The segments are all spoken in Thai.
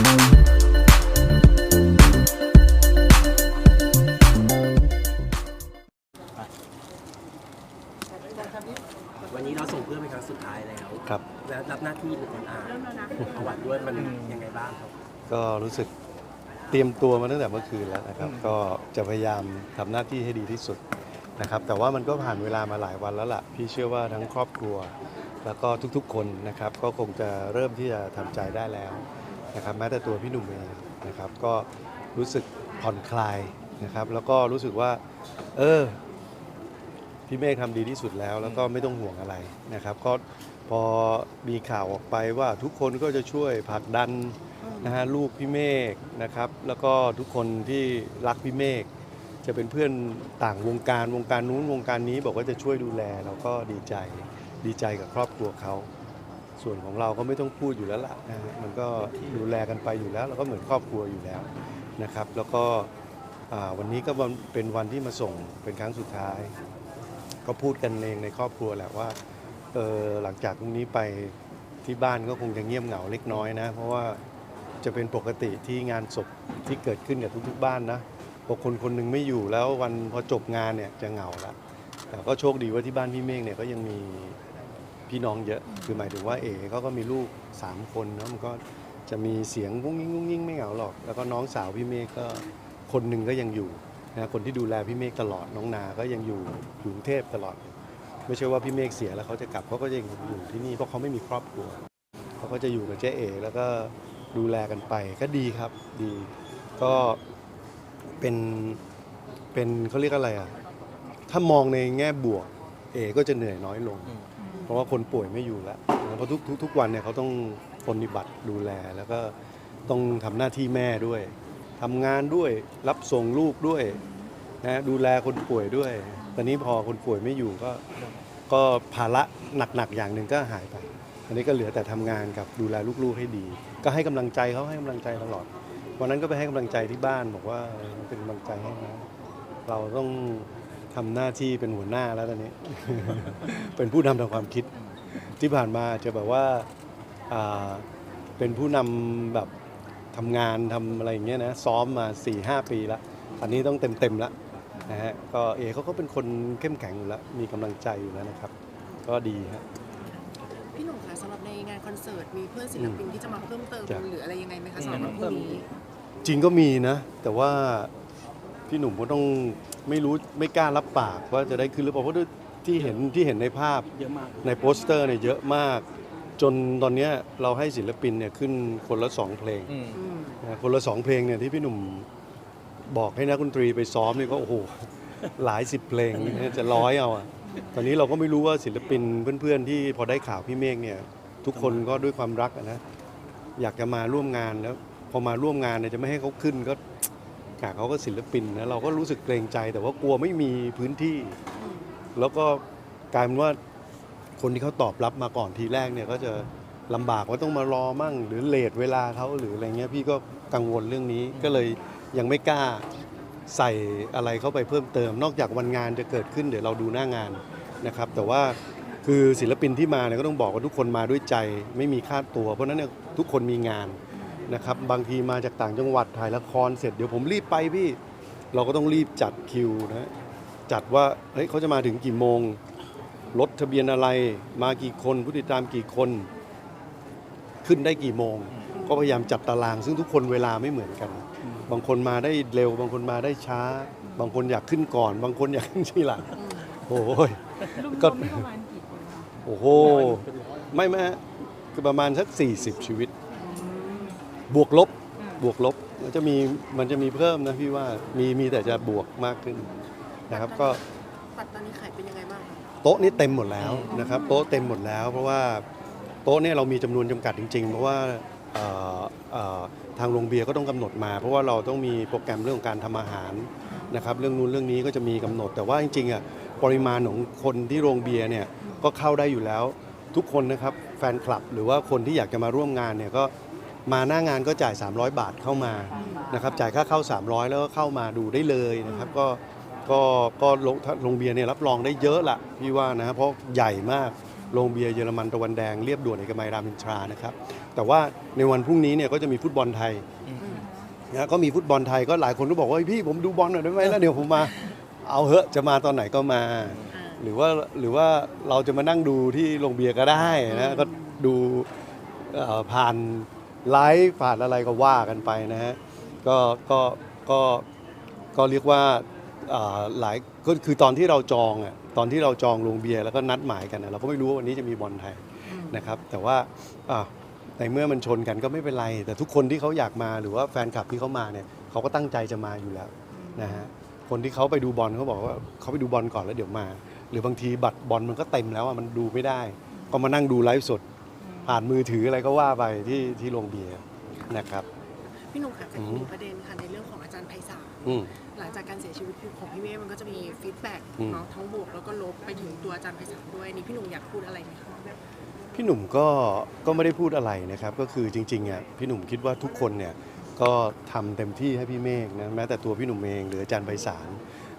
วันนี้เราส่งเพื่อนเป็นครั้งสุดท้ายแล้วครับ แล้วรับหน้าที่เป็นคนอ่านประวัติด้วยมันยังไงบ้างครับ ก็รู้สึกเตรียมตัวมาตั้งแต่เมื่อคืนแล้วนะครับ ก็จะพยายามทำหน้าที่ให้ดีที่สุดนะครับ แต่ว่ามันก็ผ่านเวลามาหลายวันแล้วล่ะ พี่เชื่อว่าทั้งครอบครัว แล้วก็ทุกๆคนนะครับ ก็คงจะเริ่มที่จะทำใจได้แล้ว นะครับแม้แต่ตัวพี่หนุ่มเองนะครับก็รู้สึกผ่อนคลายนะครับแล้วก็รู้สึกว่า เออพี่เมฆทำดีที่สุดแล้ว แล้วก็ไม่ต้องห่วงอะไรนะครับ ก็พอมีข่าวออกไปว่าทุกคนก็จะช่วยผลักดันนะฮะลูกพี่เมฆนะครับ แล้วก็ทุกคนที่รักพี่เมฆจะเป็นเพื่อนต่างวงการวงการนู้นวงการนี้บอกว่าจะช่วยดูแลเราก็ดีใจดีใจกับครอบครัวเขา ส่วนของเราก็ไม่ต้องพูดอยู่แล้วล่ะนะฮะมันก็ดูแลกันไปอยู่แล้วเราก็เหมือนครอบครัวอยู่แล้วนะครับ แล้วก็อ่าวันนี้ก็วันเป็นวันที่มาส่งเป็นครั้งสุดท้าย ก็พูดกันเองในครอบครัวแหละว่าเออหลังจากตรงนี้ไปที่บ้านก็คงจะเงียบเหงาเล็กน้อยนะ เพราะว่าจะเป็นปกติที่งานศพที่เกิดขึ้นกับทุกๆบ้านนะพอคนคนหนึ่งไม่อยู่แล้ววันพอจบงานเนี่ยจะเหงาละแต่ก็โชคดีว่าที่บ้านพี่เมฆเนี่ยก็ยังมี พี่น้องเยอะ คือหมายถึงว่าเอ๋เขาก็มีลูกสามคนเนาะมันก็จะมีเสียงกุ้งยิ่งกุ้งยิ่งไม่เหงาหรอก แล้วก็น้องสาวพี่เมฆก็คนหนึ่งก็ยังอยู่นะคนที่ดูแลพี่เมฆตลอดน้องนาก็ยังอยู่อยู่กรุงเทพตลอด ไม่ใช่ว่าพี่เมฆเสียแล้วเขาจะกลับเขาก็ยังอยู่ที่นี่เพราะเขาไม่มีครอบครัวเขาก็จะอยู่กับเจ๊เอ๋แล้วก็ดูแลกันไปก็ดีครับดีก็เป็นเป็นเขาเรียกอะไรอะถ้ามองในแง่บวก เอก็จะเหนื่อยน้อยลง ราะว่าคนป่วยไม่อยู่แล้วเพราะทุกทุกทุกวันเนี่ยเขาต้องปฏิบัติดูแลแล้วก็ต้องทำหน้าที่แม่ด้วยทำงานด้วยรับส่งลูกด้วยนะดูแลคนป่วยด้วย ตอนนี้พอคนป่วยไม่อยู่ก็ ก็ภาระหนักๆอย่างหนึ่งก็หายไปอันนี้ก็เหลือแต่ทำงานกับดูแลลูกๆให้ดี ก็ให้กำลังใจเขาให้กำลังใจตลอด วันนั้นก็ไปให้กำลังใจที่บ้านบอกว่าเออเป็นกำลังใจให้นะเราต้อง ทำหน้าที่เป็นหัวหน้าแล้วตอนนี้ เป็นผู้นำทางความคิด ที่ผ่านมาจะแบบว่าอ่าเป็นผู้นำแบบทำงานทำอะไรอย่างเงี้ยนะซ้อมมา4ี่หปีแล้วอันนี้ต้องเต็มเต็มๆแล้วนะฮะก็เอเขาก็เป็นคนเข้มแข็งอยู่แล้วมีกำลังใจอยู่แล้วนะครับ ก็ดีฮะ พี่หนุ่มคะสำหรับในงานคอนเสิร์ตมีเพื่อนศิลปินที่จะมาเพิ่มเติมจ้ะ หรืออะไรยังไงไหมคะสำหรับวันพรุ่งนี้ จริงก็มีนะ แต่ว่า พี่หนุ่มก็ต้องไม่รู้ไม่กล้ารับปากว่าจะได้ขึ้นหรือเปล่าเพราะที่เห็นที่เห็นในภาพเยอะมากในโปสเตอร์เนี่ยเยอะมาก จนตอนเนี้ยเราให้ศิลปินเนี่ยขึ้นคนละสองเพลงอืมนะคนละสองเพลงเนี่ยที่พี่หนุ่มบอกให้นักดนตรีไปซ้อมนี่ก็โอ้โห หลายสิบเพลงเนี่ยจะร้อยเอาอะตอนนี้เราก็ไม่รู้ว่าศิลปินเพื่อนๆ ที่พอได้ข่าวพี่เมฆเนี่ย ทุกคนก็ด้วยความรักอะนะอยากจะมาร่วมงานแล้ว พอมาร่วมงานเนี่ยจะไม่ให้เขาขึ้นก็ กาเขาก็ศิลปินนะเราก็รู้สึกเกรงใจ แต่ว่ากลัวไม่มีพื้นที่ แล้วก็กลายเป็นว่าคนที่เขาตอบรับมาก่อนทีแรกเนี่ยก็จะลำบากว่าต้องมารอมั่ง หรือเลทเวลาเขาหรืออะไรเงี้ยพี่ก็กังวลเรื่องนี้ก็เลยยังไม่กล้าใส่อะไรเข้าไปเพิ่มเติม นอกจากวันงานจะเกิดขึ้นเดี๋ยวเราดูหน้างานนะครับ แต่ว่าคือศิลปินที่มาเนี่ยก็ต้องบอกว่าทุกคนมาด้วยใจ ไม่มีค่าตัว เพราะฉะนั้นเนี่ยทุกคนมีงาน นะครับบางทีมาจากต่างจังหวัดถ่ายละครเสร็จเดี๋ยวผมรีบไปพี่ เราก็ต้องรีบจัดคิวนะจัดว่าเฮ้ยเขาจะมาถึงกี่โมงรถทะเบียนอะไร มากี่คนผู้ติดตามกี่คน ขึ้นได้กี่โมง ก็พยายามจัดตาราง ซึ่งทุกคนเวลาไม่เหมือนกัน บางคนมาได้เร็ว บางคนมาได้ช้า บางคนอยากขึ้นก่อน บางคนอยากขึ้นทีหลังโอ้ยรวมก็ๆนี่ประมาณกี่คนคะโอ้โหไม่ไม่ฮะคือประมาณสัก40 ชีวิต บวกลบ บวกลบมันจะมีมันจะมีเพิ่มนะพี่ว่ามีมีแต่จะบวกมากขึ้นนะครับก็ปัตตอนนี้ขายเป็นยังไงบ้างคะโต๊ะนี่เต็มหมดแล้วนะครับโต๊ะเต็มหมดแล้ว เพราะว่าโต๊ะเนี่ยเรามีจำนวนจำกัดจริง ๆ เพราะว่าเอ่อเอ่อทางโรงเบียร์ก็ต้องกำหนดมา เพราะว่าเราต้องมีโปรแกรมเรื่องของการทำอาหารนะครับเรื่องนู้นเรื่องนี้ก็จะมีกำหนด แต่ว่าจริงๆอะปริมาณของคนที่โรงเบียร์เนี่ยก็เข้าได้อยู่แล้ว ทุกคนนะครับแฟนคลับหรือว่าคนที่อยากจะมาร่วมงานเนี่ยก็ มาหน้างานก็จ่าย 300 บาทเข้ามานะครับจ่ายค่าเข้า 300 แล้วก็เข้ามาดูได้เลยนะครับก็ก็ก็โรงโรงเบียร์เนี่ยรับรองได้เยอะละพี่ว่านะเพราะใหญ่มากโรงเบียร์เยอรมันตะวันแดงเรียบด่วนเอกมัยรามอินทรานะครับแต่แต่ว่าในวันพรุ่งนี้เนี่ยก็จะมีฟุตบอลไทยนะก็มีฟุตบอลไทยก็หลายคนก็บอกว่าเฮ้ยพี่ผมดูบอลหน่อยได้ไหมแล้วเดี๋ยวผมมาเอาเหอะจะมาตอนไหนก็มาอ่าหรือว่าหรือว่าเราจะมานั่งดูที่โรงเบียร์ก็ได้นะก็ดูเอ่อผ่าน ไลฟ์ผ่านอะไรก็ว่ากันไปนะฮะก็ก็ก็ก็เรียกว่าเอ่อหลายก็คือตอนที่เราจองอะตอนที่เราจองโรงเบียร์แล้วก็นัดหมายกันอะเราก็ไม่รู้ว่าวันนี้จะมีบอลไทยนะครับ แต่ว่าอะในเมื่อมันชนกันก็ไม่เป็นไร แต่ทุกคนที่เขาอยากมาหรือว่าแฟนคลับที่เขามาเนี่ยเขาก็ตั้งใจจะมาอยู่แล้วนะฮะคนที่เขาไปดูบอลเขาบอกว่าเขาไปดูบอลก่อนแล้วเดี๋ยวมา หรือบางทีบัตรบอลมันก็เต็มแล้วอะมันดูไม่ได้ ก็มานั่งดูไลฟ์สด ผ่านมือถืออะไรก็ว่าไปที่ที่โรงเบียร์นะครับ พี่หนุ่มค่ะกับอือีกมหนึ่งประเด็นค่ะในเรื่องของอาจารย์ไพศาลอืม หลังจากการเสียชีวิตของพี่เมฆมันก็จะมีฟีดแบ็กอืม เนาะทั้งบวกแล้วก็ลบไปถึงตัวอาจารย์ไพศาลด้วยนี่พี่หนุ่มอยากพูดอะไรไหมคะพี่หนุ่มก็ก็ไม่ได้พูดอะไรนะครับ ก็คือจริงๆอะพี่หนุ่มคิดว่าทุกคนเนี่ยก็ทำเต็มที่ให้พี่เมฆนะแม้แต่ตัวพี่หนุ่มเองหรืออาจารย์ไพศาล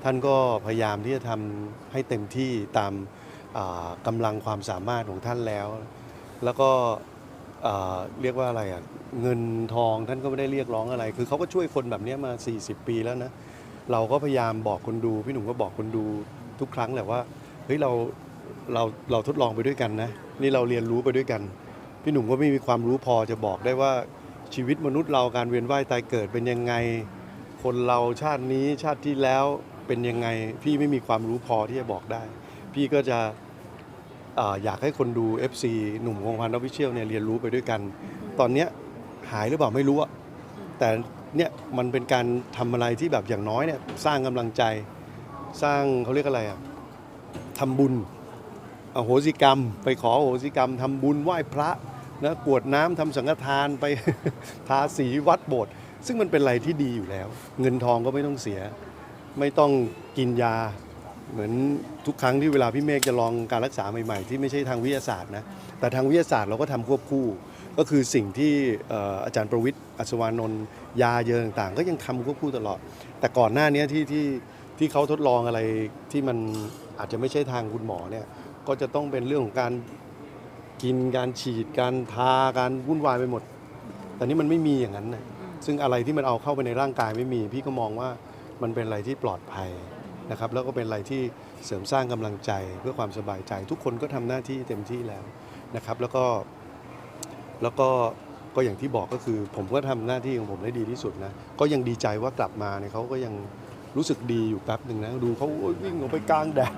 ท่านก็พยายามที่จะทำให้เต็มที่ตามอ่ากำลังความสามารถของท่านแล้ว แล้วก็อ่าเรียกว่าอะไรอะเงินทองท่านก็ไม่ได้เรียกร้องอะไร คือเขาก็ช่วยคนแบบเนี้ยมา 40 ปีแล้วนะ เราก็พยายามบอกคนดูพี่หนุ่มก็บอกคนดูทุกครั้งแหละว่าเฮ้ยเราเราเราทดลองไปด้วยกันนะ นี่เราเรียนรู้ไปด้วยกัน พี่หนุ่มก็ไม่มีความรู้พอจะบอกได้ว่าชีวิตมนุษย์เราการเวียนว่ายตายเกิดเป็นยังไง คนเราชาตินี้ชาติที่แล้วเป็นยังไง พี่ไม่มีความรู้พอที่จะบอกได้ พี่ก็จะ อ่าอยากให้คนดู FC หนุ่มวงพันธ์ออฟฟิเชียลเนี่ยเรียนรู้ไปด้วยกัน ตอนเนี้ยหายหรือเปล่าไม่รู้อะแต่เนี่ยมันเป็นการทำอะไรที่แบบอย่างน้อยเนี่ยสร้างกำลังใจสร้างเขาเรียกอะไรอะทำบุญอโหสิกรรม ไปขออโหสิกรรมทำบุญไหว้พระนะกรวดน้ำทำสังฆทานไป ทาสีวัดโบสถ์ซึ่งมันเป็นอะไรที่ดีอยู่แล้ว เงินทองก็ไม่ต้องเสีย ไม่ต้องกินยา เหมือนทุกครั้งที่เวลาพี่เมฆจะลองการรักษาใหม่ๆ ที่ไม่ใช่ทางวิทยาศาสตร์นะแต่ทางวิทยาศาสตร์เราก็ทำควบคู่ ก็คือสิ่งที่อาจารย์ประวิทย์อัศวานนท์ยาเยอะต่างๆ ก็ยังทำควบคู่ตลอด แต่ก่อนหน้านี้ที่ที่ที่เขาทดลองอะไรที่มันอาจจะไม่ใช่ทางคุณหมอเนี่ยก็จะต้องเป็นเรื่องของการกินการฉีดการทาการวุ่นวายไปหมด แต่นี่มันไม่มีอย่างนั้นนะซึ่งอะไรที่มันเอาเข้าไปในร่างกายไม่มี พี่ก็มองว่ามันเป็นอะไรที่ปลอดภัย นะครับแล้วก็เป็นอะไรที่เสริมสร้างกำลังใจเพื่อความสบายใจ ทุกคนก็ทำหน้าที่เต็มที่แล้วนะครับ แล้วก็แล้วก็ก็อย่างที่บอกก็คือ ผมก็ทำหน้าที่ของผมได้ดีที่สุดนะก็ยังดีใจว่ากลับมาเนี่ยเขาก็ยังรู้สึกดีอยู่แป๊บหนึ่งนะดูเขาโอ้ยวิ่งออกไปกลางแดด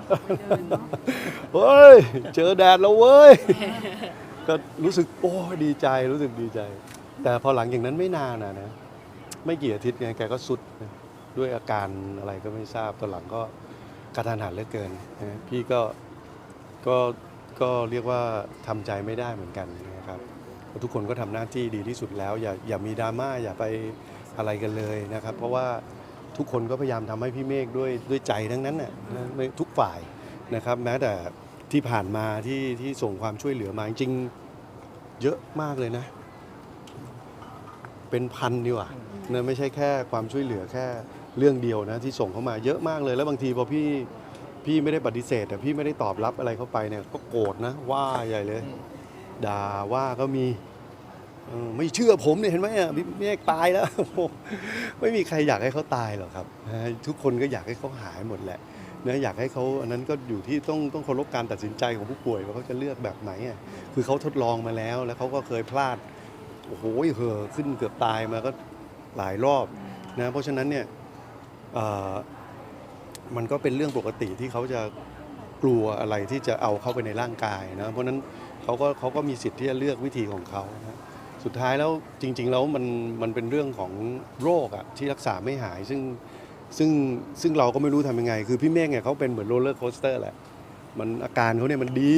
เฮ้ยเจอแดดแล้วเว้ยก็รู้สึกโอ้ยดีใจรู้สึกดีใจ แต่พอหลังอย่างนั้นไม่นานนะนะไม่กี่อาทิตย์ไงแกก็สุดนะ ด้วยอาการอะไรก็ไม่ทราบตอนหลังก็กระทันหันเหลือเกินนะพี่ก็ก็ก็เรียกว่าทำใจไม่ได้เหมือนกันนะครับทุกคนก็ทำหน้าที่ดีที่สุดแล้ว อย่าอย่ามีดราม่าอย่าไปอะไรกันเลยนะครับ เพราะว่าทุกคนก็พยายามทำให้พี่เมฆด้วยด้วยใจทั้งนั้นน่ะนะทุกฝ่ายนะครับ แม้แต่ที่ผ่านมาที่ที่ส่งความช่วยเหลือมาจริงเยอะมากเลยนะ เป็นพันดีกว่านะไม่ใช่แค่ความช่วยเหลือแค่ เรื่องเดียวนะที่ส่งเข้ามาเยอะมากเลย แล้วบางทีพอพี่พี่ไม่ได้ปฏิเสธแต่พี่ไม่ได้ตอบรับอะไรเข้าไปเนี่ยก็โกรธนะว่าใหญ่เลย ด่าว่าก็มีเออไม่เชื่อผมเนี่ยเห็นไหมอะพี่เมฆตายแล้วโอ้โหไม่มีใครอยากให้เขาตายหรอกครับนะทุกคนก็อยากให้เขาหายหมดแหละนะอยากให้เขาอันนั้นก็อยู่ที่ต้องต้องเคารพการตัดสินใจของผู้ป่วยว่าเขาจะเลือกแบบไหนอะคือเขาทดลองมาแล้ว แล้วเขาก็เคยพลาดโอ้โหเหอะขึ้นเกือบตายมาก็หลายรอบนะเพราะฉะนั้นเนี่ยเอ่อ มันก็เป็นเรื่องปกติที่เขาจะกลัวอะไรที่จะเอาเข้าไปในร่างกายนะเพราะนั้นเขาก็เขาก็มีสิทธิ์ที่จะเลือกวิธีของเขานะสุดท้ายแล้วจริง ๆ แล้วมันมันเป็นเรื่องของโรคอะที่รักษาไม่หายซึ่งซึ่งซึ่งเราก็ไม่รู้ทำยังไง คือพี่เมฆเนี่ยเขาเป็นเหมือนโรลเลอร์โคสเตอร์แหละมันอาการเขาเนี่ยมันดี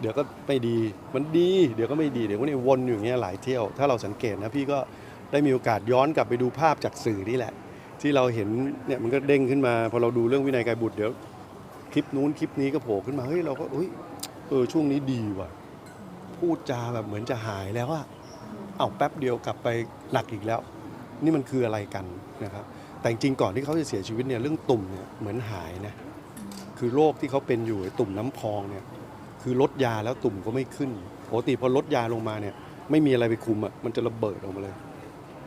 เดี๋ยวก็ไม่ดีมันดี เดี๋ยวก็ไม่ดีเดี๋ยวก็เนี่ยวนอยู่อย่างเงี้ยหลายเที่ยว ถ้าเราสังเกตนะพี่ก็ได้มีโอกาสย้อนกลับไปดูภาพจากสื่อนี่แหละ ที่เราเห็นเนี่ยมันก็เด้งขึ้นมา พอเราดูเรื่องวินัยกายบุตรเดี๋ยวคลิปนู้นคลิปนี้ก็โผล่ขึ้นมาเฮ้ยเราก็เฮ้ยเออช่วงนี้ดีว่ะ พูดจาแบบเหมือนจะหายแล้วอะเอาแป๊บเดียวกลับไปหนักอีกแล้ว นี่มันคืออะไรกันนะครับ แต่จริงก่อนที่เขาจะเสียชีวิตเนี่ยเรื่องตุ่มเนี่ยเหมือนหายนะคือโรคที่เขาเป็นอยู่ไอ้ตุ่มน้ำพองเนี่ยคือลดยาแล้วตุ่มก็ไม่ขึ้นปกติพอลดยาลงมาเนี่ยไม่มีอะไรไปคุมอะมันจะระเบิดออกมาเลย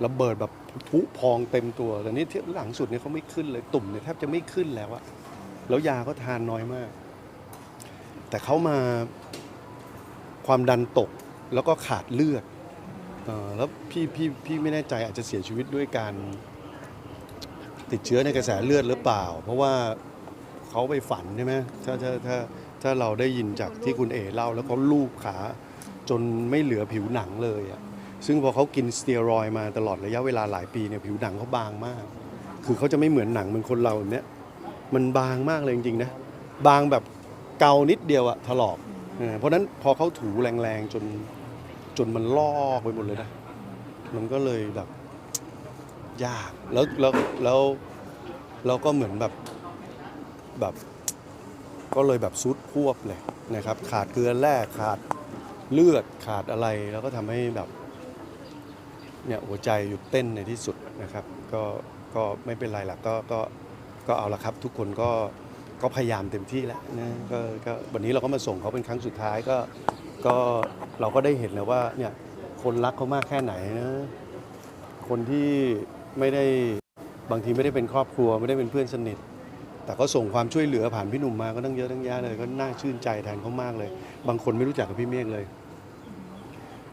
ระเบิดแบบพุพองเต็มตัวแต่นี่ที่หลังสุดเนี่ยเขาไม่ขึ้นเลยตุ่มเนี่ยแทบจะไม่ขึ้นแล้วอะแล้วยาก็ทานน้อยมาก แต่เขามาความดันตกแล้วก็ขาดเลือดออแล้วพี่พี่พี่ไม่แน่ใจอาจจะเสียชีวิตด้วยการติดเชื้อในกระแสเลือดหรือเปล่า เพราะว่าเขาไปฝันใช่ไหมถ้าถ้าถ้าถ้าเราได้ยินจากที่คุณเอ๋เล่า แล้วเขาลูบขาจนไม่เหลือผิวหนังเลยอะ ซึ่งพอเขากินสเตียรอยมาตลอดระยะเวลาหลายปีเนี่ยผิวหนังเขาบางมาก คือเขาจะไม่เหมือนหนังเหมือนคนเราเนี้ยมันบางมากเลยจริงๆนะ บางแบบเกานิดเดียวอะถลอก เพราะนั้นพอเขาถูแรงๆจนจนมันลอกไปหมดเลยนะ มันก็เลยแบบยาก แล้วแล้วแล้วแล้วก็เหมือนแบบแบบก็เลยแบบซุดพวบเลยนะครับ ขาดเกลือแร่ขาดเลือดขาดอะไรแล้วก็ทำให้แบบ เนี่ยหัวใจหยุดเต้นในที่สุดนะครับ ก็ก็ไม่เป็นไรหละก็ก็ก็เอาละครับ ทุกคนก็ก็พยายามเต็มที่แล้วนะก็ก็วันนี้เราก็มาส่งเขาเป็นครั้งสุดท้ายก็ก็เราก็ได้เห็นแล้วว่าเนี่ยคนรักเขามากแค่ไหนนะคนที่ไม่ได้บางทีไม่ได้เป็นครอบครัวไม่ได้เป็นเพื่อนสนิท แต่ก็ส่งความช่วยเหลือผ่านพี่หนุ่มมาก็ตั้งเยอะตั้งแยะเลยก็น่าชื่นใจแทนเขามากเลย บางคนไม่รู้จักกับพี่เมฆเลย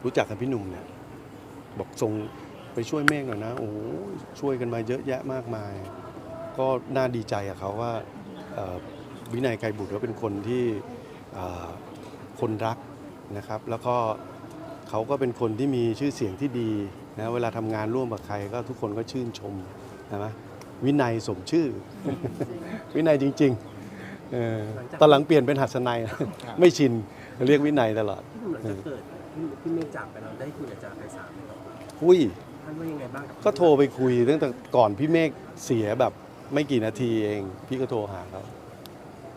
รู้จักกับพี่หนุ่มเนี่ย บอกส่งไปช่วยเมฆหน่อยนะ โอ้ช่วยกันมาเยอะแยะมากมาย ก็น่าดีใจกับเขาว่าวินัยไกรบุตรก็เป็นคนที่คนรักนะครับ แล้วก็เขาก็เป็นคนที่มีชื่อเสียงที่ดีนะเวลาทำงานร่วมกับใครก็ทุกคนก็ชื่นชมนะไหมวินัยสมชื่อ วินัยจริงๆตอนหลังเปลี่ยนเป็นหัสนัยไม่ชินเรียกวินัยตลอดที่หลังจากเกิด พี่พี่เมฆจากไปเราได้คุยกับอาจารย์ไพศาลไหมครับอุ้ย ท่านว่ายังไงบ้างกับก็โทรไปคุยตั้งแต่ก่อนพี่เมฆเสียแบบไม่กี่นาทีเอง พี่ก็โทรหาเขา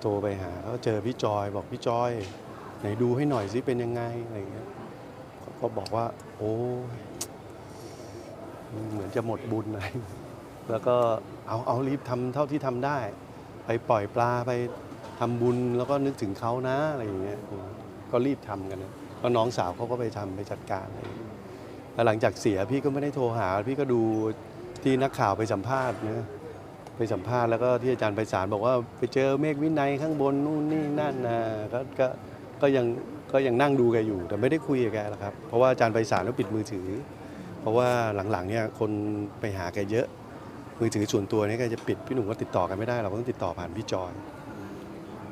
โทรไปหาเขาเจอพี่จอยบอกพี่จอย ไหนดูให้หน่อยสิเป็นยังไงอะไรอย่างเงี้ยเขาก็บอกว่า โอ้ยเหมือนจะหมดบุญอะไร แล้วก็เอาเอารีบทำเท่าที่ทำได้ ไปปล่อยปลาไปทำบุญแล้วก็นึกถึงเขานะอะไรอย่างเงี้ยอืมก็รีบทำกันนะ ก็น้องสาวเขาก็ไปทำไปจัดการอะไรอย่างเงี้ยแล้วหลังจากเสียพี่ก็ไม่ได้โทรหา พี่ก็ดูที่นักข่าวไปสัมภาษณ์นะไปสัมภาษณ์แล้วก็ที่อาจารย์ไพศาลบอกว่าไปเจอเมฆวินัยข้างบนนู่นนี่นั่นนะก็ก็ก็ยังก็ยังนั่งดูแกอยู่ แต่ไม่ได้คุยกับแกหรอกครับ เพราะว่าอาจารย์ไพศาลก็ปิดมือถือ เพราะว่าหลังๆเนี่ยคนไปหาแกเยอะ มือถือส่วนตัวเนี่ยแกจะปิดพี่หนุ่มก็ติดต่อกันไม่ได้เราก็ต้องติดต่อผ่านพี่จอย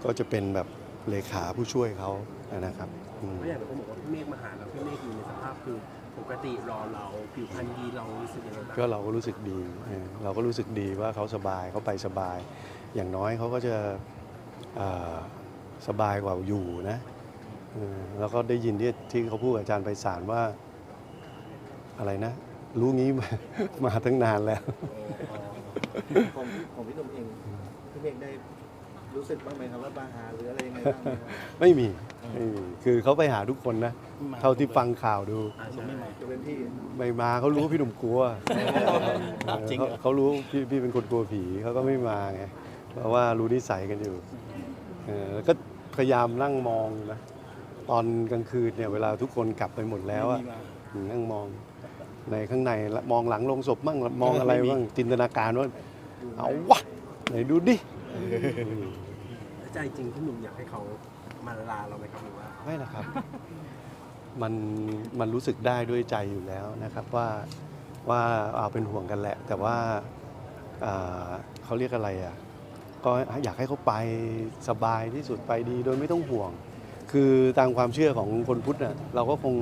ก็จะเป็นแบบ เลขาผู้ช่วยเขานะครับอืมเพราะอย่างผมบอกว่าพี่เมฆมาหาเราพี่เมฆอยู่ในสภาพคือปกติรอเราผิวพรรณดีเรารู้สึกยังไงบ้างก็เราก็รู้สึกดีเออเราก็รู้สึกดีว่าเขาสบายเขาไปสบาย อย่างน้อยเขาก็จะเอ่อสบายกว่าอยู่นะเออแล้วก็ได้ยินที่ที่เขาพูดกับอาจารย์ไพศาลว่าอะไรนะ รู้งี้มา มาตั้งนานแล้ว ของของพี่หนุ่มเองพี่เมฆได้ รู้สึกบ้างไหมครับว่าบาหาหรืออะไรยังไงบ้างไหมครับไม่มีไม่มี คือเขาไปหาทุกคนนะ เท่าที่ฟังข่าวดู อ่าใช่จะเป็นพี่ไม่มาเขารู้ว่าพี่หนุ่มกลัวจริงเขาเขารู้พี่พี่เป็นคนกลัวผีเขาก็ไม่มาไงเพราะว่ารู้นิสัยกันอยู่เออแล้วก็พยายามนั่งมองนะตอนกลางคืนเนี่ยเวลาทุกคนกลับไปหมดแล้วอะนั่งมองในข้างในแล้วมองหลังลงศพบ้างมองอะไรบ้างจินตนาการว่าเอาวะไหนดูดิแล้ว ใจจริงพี่หนุ่มอยากให้เขามาลาเราไหมครับหรือว่าไม่นะครับ มันมันรู้สึกได้ด้วยใจอยู่แล้วนะครับว่าว่าเอาเป็นห่วงกันแหละ แต่ว่าอ่าเขาเรียกอะไรอะก็อยากให้เขาไปสบายที่สุดไปดีโดยไม่ต้องห่วง คือตามความเชื่อของคนพุทธน่ะเราก็คง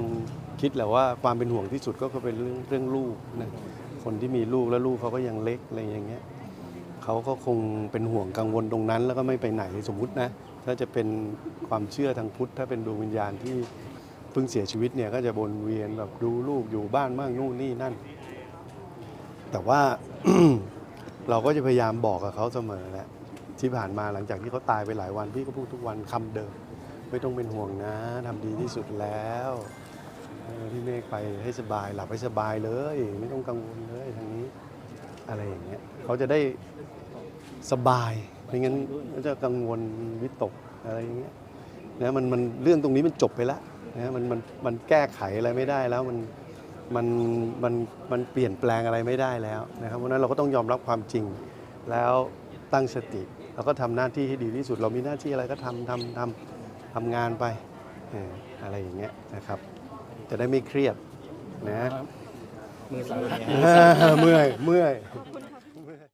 คิดแหละว่าความเป็นห่วงที่สุดก็คือเป็นเรื่องเรื่องลูกนะคนที่มีลูกแล้วลูกเขาก็ยังเล็กอะไรอย่างเงี้ย เขาก็คงเป็นห่วงกังวลตรงนั้น แล้วก็ไม่ไปไหนสมมุตินะ ถ้าจะเป็นความเชื่อทางพุทธ ถ้าเป็นดวงวิญญาณที่เพิ่งเสียชีวิตเนี่ยก็จะวนเวียนแบบดูลูกอยู่บ้านบ้างนู่นนี่นั่น แต่ว่าเราก็จะพยายามบอกกับเขาเสมอแหละที่ผ่านมาหลังจากที่เขาตายไปหลายวันพี่ก็พูดทุกวันคำเดิม ไม่ต้องเป็นห่วงนะทำดีที่สุดแล้วพี่เมฆไปให้สบายหลับให้สบายเลย ไม่ต้องกังวลเลยทางนี้ อะไรอย่างเงี้ย เขาจะได้สบายไม่งั้นก็จะกังวลวิตกอะไรอย่างเงี้ยนะมันมันเรื่องตรงนี้มันจบไปแล้วนะมันมันมันแก้ไขอะไรไม่ได้แล้วมันมันมันมันเปลี่ยนแปลงอะไรไม่ได้แล้วนะครับเพราะฉะนั้นเราก็ต้องยอมรับความจริงแล้วตั้งสติแล้วก็ทำหน้าที่ให้ดีที่สุด เรามีหน้าที่อะไรก็ทำทำทำทำงานไปเอออะไรอย่างเงี้ยนะครับ จะได้ไม่เครียดนะมือสั่นเลยเมื่อยเมื่อยขอบคุณ